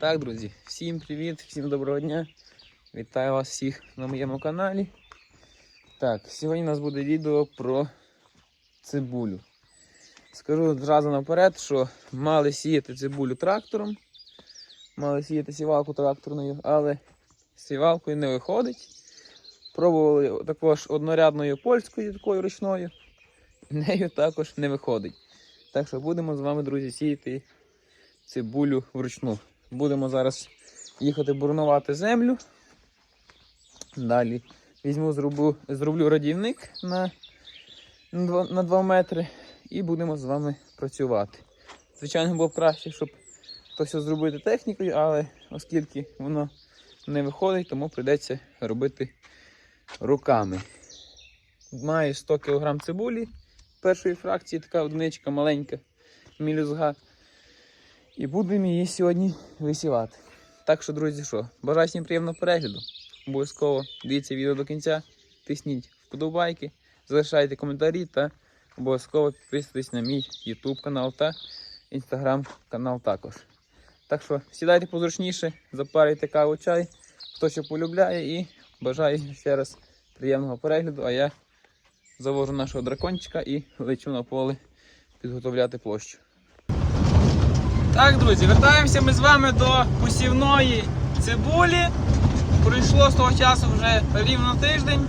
Так, друзі, всім привіт, всім доброго дня. Вітаю вас всіх на моєму каналі. Так, сьогодні у нас буде відео про цибулю. Скажу зразу наперед, що мали сіяти цибулю трактором, мали сіяти сівалку тракторною, але сівалкою не виходить. Пробували також однорядною польською такою ручною, нею також не виходить. Так що будемо з вами, друзі, сіяти цибулю вручну. Будемо зараз їхати бурнувати землю. Далі візьму, зроблю, зроблю радівник на, на, 2, на 2 метри і будемо з вами працювати. Звичайно, було б краще, щоб то все зробити технікою, але оскільки воно не виходить, тому прийдеться робити руками. Маю 100 кг цибулі першої фракції, така одиничка маленька мілюзга. І будемо її сьогодні висівати. Так що, друзі, що, бажаю всім приємного перегляду. Обов'язково дивіться відео до кінця, тисніть вподобайки, залишайте коментарі та обов'язково підписуйтесь на мій YouTube канал та Instagram канал також. Так що сідайте позручніше, запарюйте каву чай, хто що полюбляє, і бажаю ще раз приємного перегляду. А я завожу нашого дракончика і лечу на поле підготовляти площу. Так, друзі, вертаємося ми з вами до посівної цибулі. Пройшло з того часу вже рівно тиждень.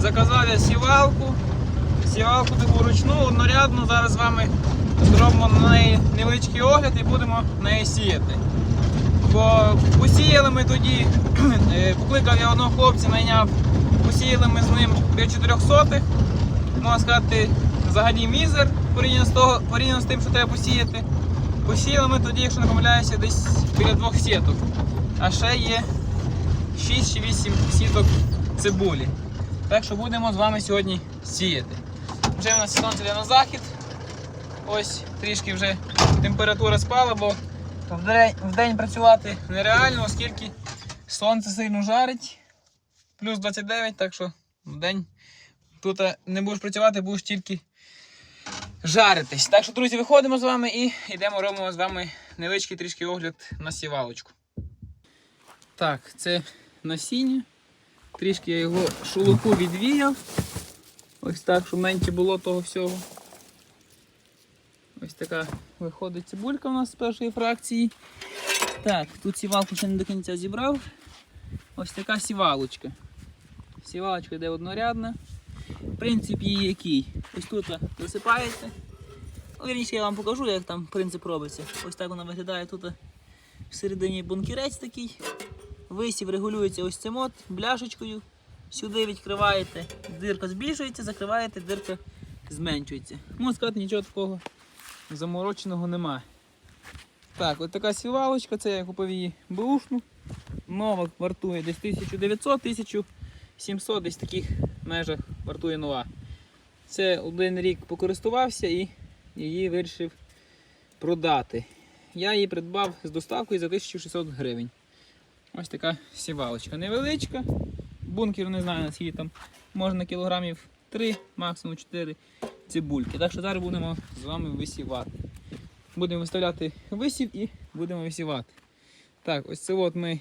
Заказав я сівалку. Сівалку таку ручну, однорядну. Зараз з вами зробимо на неї невеличкий огляд і будемо неї сіяти. Бо посіяли ми тоді, е, покликав я одного хлопця, найняв, посіяли ми з ним біля 400 Можна сказати, взагалі мізер порівняно з, того, порівняно з тим, що треба посіяти. Посіяли ми тоді, якщо не помиляюся, десь біля двох сіток. А ще є 6 чи 8 сіток цибулі. Так що будемо з вами сьогодні сіяти. Вже у нас сонце йде на захід. Ось трішки вже температура спала, бо в день, в працювати нереально, оскільки сонце сильно жарить. Плюс 29, так що в день тут не будеш працювати, будеш тільки жаритись. Так що, друзі, виходимо з вами і йдемо робимо з вами невеличкий трішки огляд на сівалочку. Так, це насіння. Трішки я його шулуку відвіяв. Ось так, щоб менше було того всього. Ось така виходить цибулька у нас з першої фракції. Так, тут сівалку ще не до кінця зібрав. Ось така сівалочка. Сівалочка йде однорядна. Принцип її який? Ось тут засипаєте. Ну, Вірніше я вам покажу, як там принцип робиться. Ось так вона виглядає тут всередині бункерець такий. Висів регулюється ось цим от бляшечкою. Сюди відкриваєте, дирка збільшується, закриваєте, дирка зменшується. Можна сказати, нічого такого замороченого немає. Так, от така сівалочка, це я купив її бушну. Нова вартує десь 1900-1700 десь таких межах вартує нова. Це один рік покористувався і її вирішив продати. Я її придбав з доставкою за 1600 гривень. Ось така сівалочка. Невеличка. Бункер, не знаю, наскільки там можна кілограмів 3, максимум 4 цибульки. Так що зараз будемо з вами висівати. Будемо виставляти висів і будемо висівати. Так, ось це от ми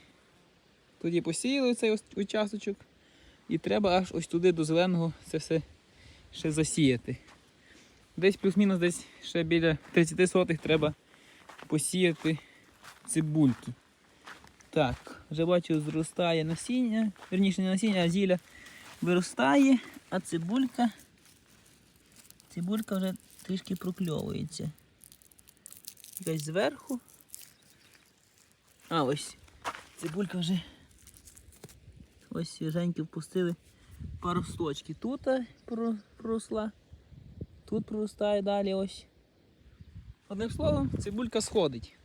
тоді посіяли цей участочок. І треба аж ось туди до зеленого це все ще засіяти. Десь плюс-мінус десь ще біля 30 сотих треба посіяти цибульки. Так, вже бачу, зростає насіння, верніше не насіння, а зілля виростає, а цибулька, цибулька вже трішки прокльовується. Якась зверху. А ось цибулька вже ось свіженькі впустили пару сточки. Тут про- проросла, тут проростає далі ось. Одним словом, цибулька сходить.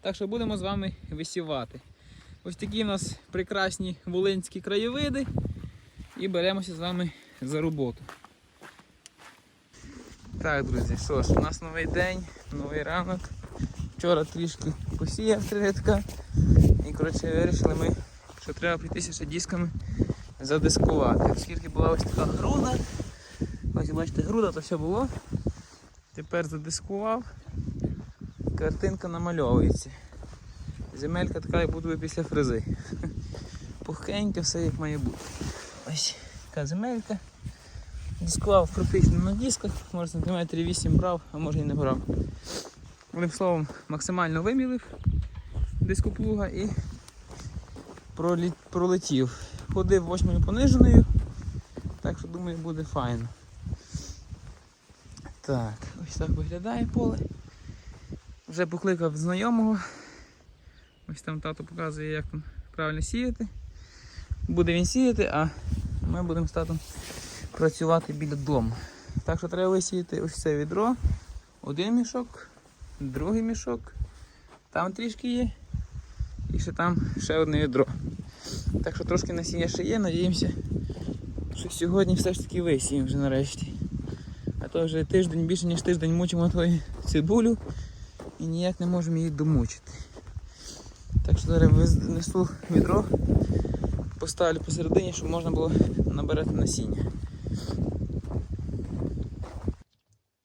Так що будемо з вами висівати. Ось такі в нас прекрасні волинські краєвиди. І беремося з вами за роботу. Так, друзі, що ж, у нас новий день, новий ранок. Вчора трішки посіяв три рядка. І коротше вирішили ми, що треба пройтися ще дисками задискувати. Оскільки була ось така груда. Ось бачите, груда то все було. Тепер задискував. Картинка намальовується. Земелька така, як буде після фрези. Пухеньке, все як має бути. Ось така земелька. Дискував практично на дисках, може сантиметрів 8 брав, а може і не брав. Одним словом, максимально вимілив диску плуга і пролетів. Ходив восьмою пониженою, так що думаю буде файно. Так, ось так виглядає поле. Вже покликав знайомого. Ось там тато показує, як там правильно сіяти. Буде він сіяти, а ми будемо з татом працювати біля дому. Так що треба висіяти ось це відро. Один мішок, другий мішок. Там трішки є. І ще там ще одне відро. Так що трошки насіння ще є, надіємося, що сьогодні все ж таки висіємо вже нарешті. То вже тиждень, більше ніж тиждень мучимо твою цибулю і ніяк не можемо її домучити. Так що зараз виз- несу відро, поставлю посередині, щоб можна було набирати насіння.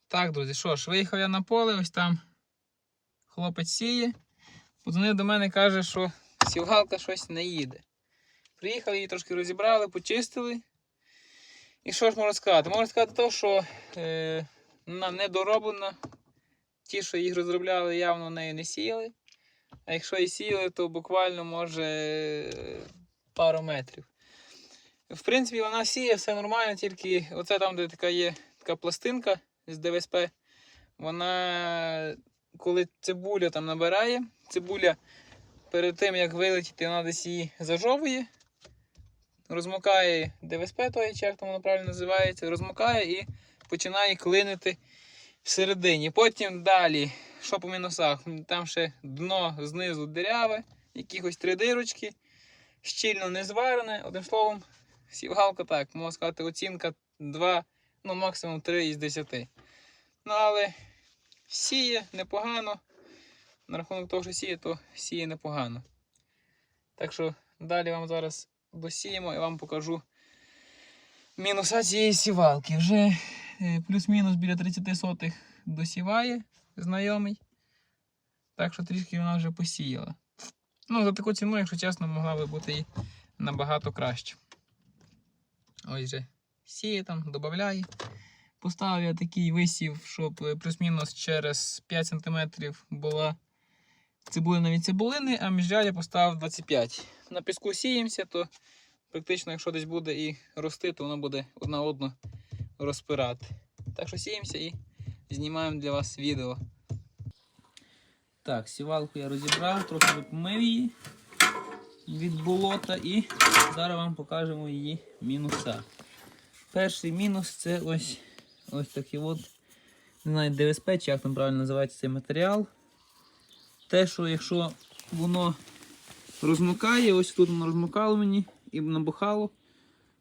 Так, друзі, що ж, виїхав я на поле, ось там хлопець сіє. Подзвонив до мене каже, що сівгалка щось не їде. Приїхали, її трошки розібрали, почистили. І що ж можу сказати? Можу сказати те, що е, вона недороблена. Ті, що їх розробляли, явно нею не сіяли. А якщо і сіяли, то буквально може пару метрів. В принципі, вона сіє, все нормально, тільки оце там, де така є така пластинка з ДВСП, вона, коли цибуля там набирає, цибуля перед тим як вилетіти, вона десь її зажовує, розмокає ДВСП, той, чи як там воно правильно називається, розмокає і починає клинити всередині. Потім далі, що по мінусах, там ще дно знизу диряве, якихось три дирочки, щільно не зварене. Одним словом, сівгалка так, можна сказати, оцінка 2, ну максимум 3 із 10. Ну, але сіє непогано. На рахунок того, що сіє, то сіє непогано. Так що далі вам зараз досіємо і вам покажу мінуса цієї сівалки. Вже е, плюс-мінус біля 30 сотих досіває знайомий. Так що трішки вона вже посіяла. Ну, за таку ціну, якщо чесно, могла би бути і набагато краще. Ось же сіє там, додає. Поставив я такий висів, щоб е, плюс-мінус через 5 см була цибулина від цибулини, а міжрядя поставив 25 На піску сіємося, то практично, якщо десь буде і рости, то воно буде одна одну розпирати. Так що сіємося і знімаємо для вас відео. Так, сівалку я розібрав, трохи помив її від болота і зараз вам покажемо її мінуса. Перший мінус це ось ось такий от, не знаю, ДВСП, чи як там правильно називається цей матеріал. Те, що якщо воно розмокає, ось тут воно розмокало мені і набухало.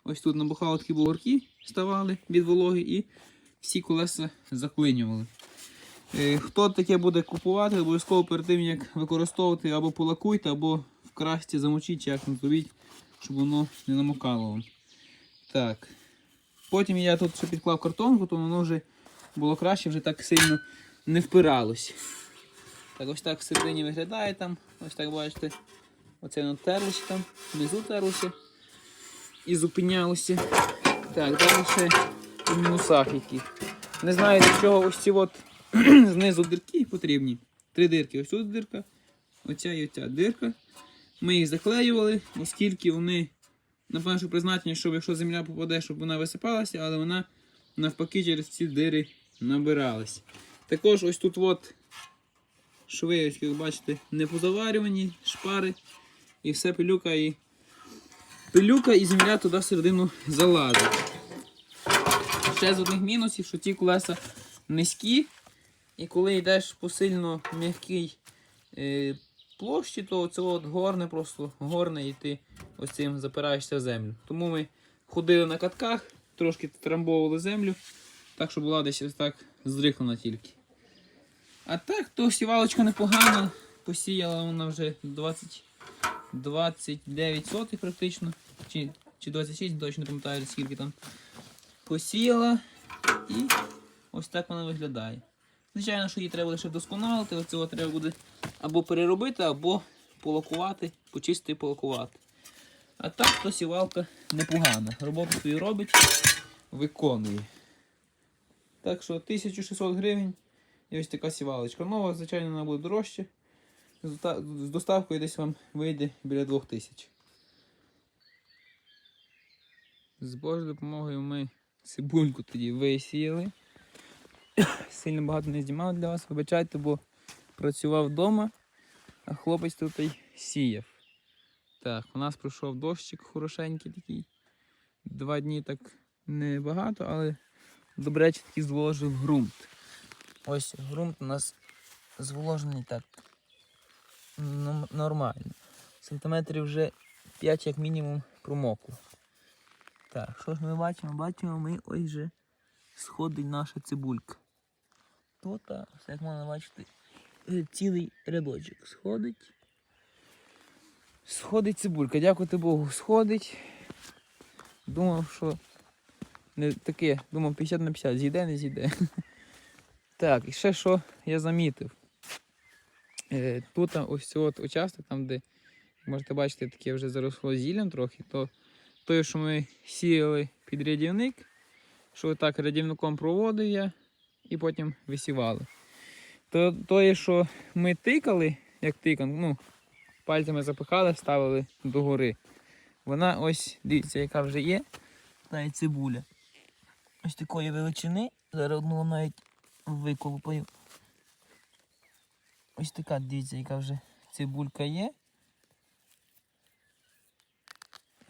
Ось тут набухало такі бугорки ставали від вологи і всі колеса заклинювали. Е, Хто таке буде купувати, обов'язково перед тим, як використовувати, або полакуйте, або в красті замочіть, як там зробіть, щоб воно не намокало вам. Так. Потім я тут ще підклав картонку, то воно вже було краще, вже так сильно не впиралось. Так, ось так всередині виглядає там. Ось так бачите. Оце воно терлося там, внизу терлося і зупинялося. Так, далі ще у мінусах які. Не знаю для чого ось ці от знизу дирки потрібні. Три дирки. Ось тут дирка, оця і оця дирка. Ми їх заклеювали, оскільки вони, напевно, що призначені, щоб якщо земля попаде, щоб вона висипалася, але вона навпаки через ці дири набиралась. Також ось тут от шви, як бачите, не позаварювані, шпари, і все пилюка і пилюка і земля туди всередину залазить. Ще з одних мінусів, що ті колеса низькі, і коли йдеш по сильно м'якій е, площі, то це от горне просто горне і ти ось цим запираєшся в землю. Тому ми ходили на катках, трошки трамбовували землю, так що була десь ось так зрихлена тільки. А так, то сівалочка непогана, посіяла вона вже 20, 29 сотих практично, чи, чи 26, точно не пам'ятаю скільки там. Посіяла і ось так вона виглядає. Звичайно, що її треба лише вдосконалити, оцього треба буде або переробити, або полакувати, почистити і полакувати. А так то сівалка непогана. Роботу свою робить, виконує. Так що 1600 гривень і ось така сівалочка. Нова, звичайно, вона буде дорожче. З доставкою десь вам вийде біля 2000. З Божою допомогою ми цибульку тоді висіяли. Сильно багато не знімав для вас, вибачайте, бо працював вдома, а хлопець тут й сіяв. Так, у нас пройшов дощик хорошенький такий. Два дні так небагато, але добряче таки зволожив ґрунт. Ось ґрунт у нас зволожений так нормально. Сантиметрів вже 5 як мінімум промокло. Так, що ж ми бачимо? Бачимо, ми ось вже сходить наша цибулька. Тут, як можна бачити, е, цілий рядочок сходить. Сходить цибулька, дякувати Богу, сходить. Думав, що не таке, думав 50 на 50, зійде, не зійде. Так, і ще що я замітив. Е, тут ось цей участок, там, де, можете бачити, таке вже заросло зіллям трохи, то той, що ми сіяли під рядівник, що так рядівником проводив я і потім висівали. То той, що ми тикали, як тикан, ну, пальцями запихали, ставили догори. Вона ось, дивіться, яка вже є, та й цибуля. Ось такої величини. Зараз одну навіть виколупаю. Ось така, дивіться, яка вже цибулька є.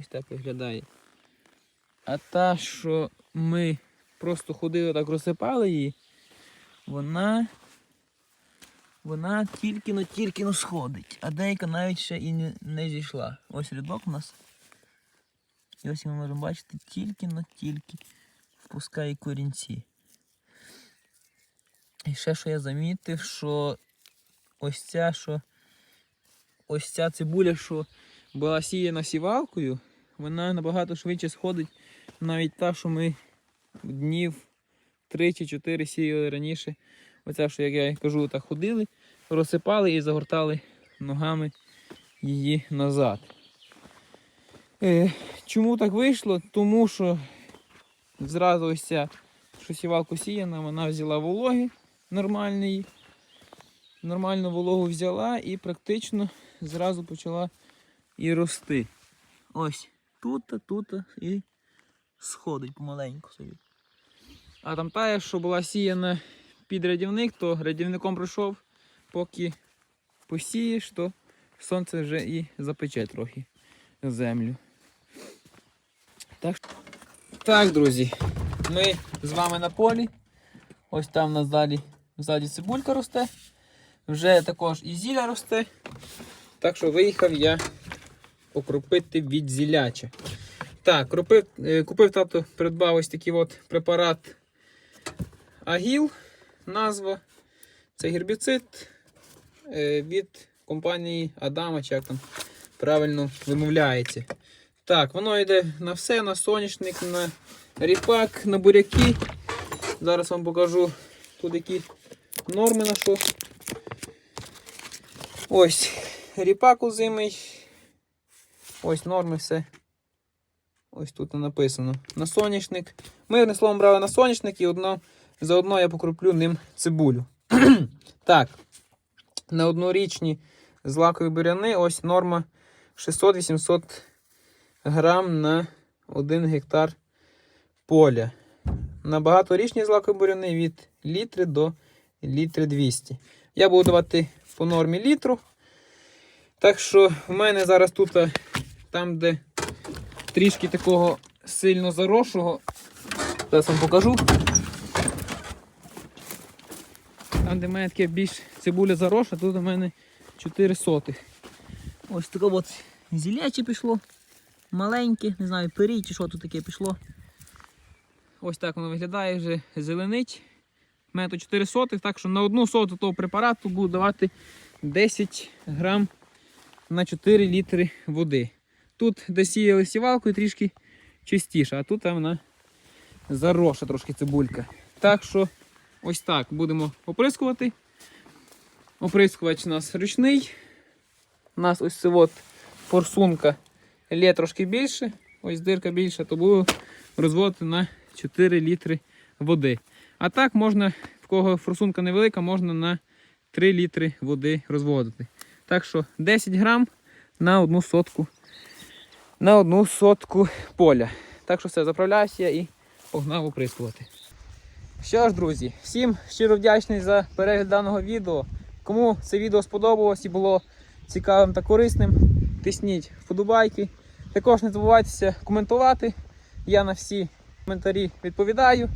Ось так виглядає. А та, що ми просто ходили так розсипали її, вона. Вона тільки-но тільки-но сходить, а деяка навіть ще і не, не зійшла. Ось рядок у нас. І ось ми можемо бачити, тільки-но тільки впускає корінці. І ще що я замітив, що ось ця, що ось ця цибуля, що була сіяна сівалкою, вона набагато швидше сходить, навіть та, що ми днів 3 чи 4 сіяли раніше. Оця, що, як я кажу, так ходили, розсипали і загортали ногами її назад. Е, чому так вийшло? Тому що зразу ось ця, що сівалку сіяна, вона взяла вологи нормальної, нормальну вологу взяла і практично зразу почала і рости. Ось тут, тут і сходить помаленьку собі. А там та, що була сіяна під рядівник, то рядівником пройшов, поки посієш, то сонце вже і запече трохи землю. Так, так друзі, ми з вами на полі. Ось там нас далі ззаді цибулька росте. Вже також і зілля росте. Так що виїхав я окропити від зіляча. Так, купив, купив тато, придбав ось такий от препарат Агіл, назва. Це гербіцид е, від компанії Адама, чи як там правильно вимовляється. Так, воно йде на все, на соняшник, на ріпак, на буряки. Зараз вам покажу тут які норми на що. Ось ріпак озимий. Ось норми все. Ось тут написано. На соняшник. Ми одним словом брали на соняшник і одно, заодно я покроплю ним цибулю. так, на однорічні злакові буряни ось норма 600-800 грам на 1 гектар поля. На багаторічні злакові буряни від літри до літри 200. Я буду давати по нормі літру. Так що в мене зараз тут, там, де трішки такого сильно заросшого, зараз вам покажу. Там, де в мене таке більш цибуля заросша, тут у мене 4 сотих. Ось таке от зіляче пішло. Маленьке, не знаю, пирій чи що тут таке пішло. Ось так воно виглядає вже зеленить. У мене тут 4 сотих, так що на одну соту того препарату буду давати 10 грам на 4 літри води. Тут де сіяли сівалкою трішки чистіше, а тут вона заросша трошки цибулька. Так що ось так будемо оприскувати. Оприскувач у нас ручний. у нас ось це от форсунка лє трошки більше, ось дирка більша, то буду розводити на 4 літри води. А так можна, в кого форсунка невелика, можна на 3 літри води розводити. Так що 10 грам на одну сотку, на одну сотку поля. Так що все, заправляюся я і погнав оприскувати. Що ж, друзі, всім щиро вдячний за перегляд даного відео. Кому це відео сподобалось і було цікавим та корисним, тисніть вподобайки. Також не забувайтеся коментувати. Я на всі коментарі відповідаю.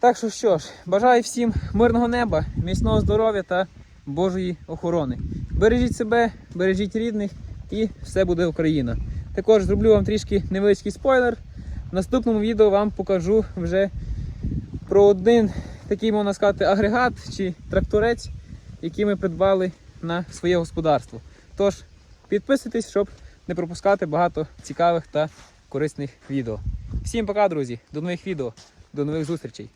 Так що що ж, бажаю всім мирного неба, міцного здоров'я та Божої охорони. Бережіть себе, бережіть рідних і все буде Україна. Також зроблю вам трішки невеличкий спойлер. В наступному відео вам покажу вже про один такий, можна сказати, агрегат чи тракторець, який ми придбали на своє господарство. Тож підписуйтесь, щоб не пропускати багато цікавих та корисних відео. Всім пока, друзі! До нових відео, до нових зустрічей!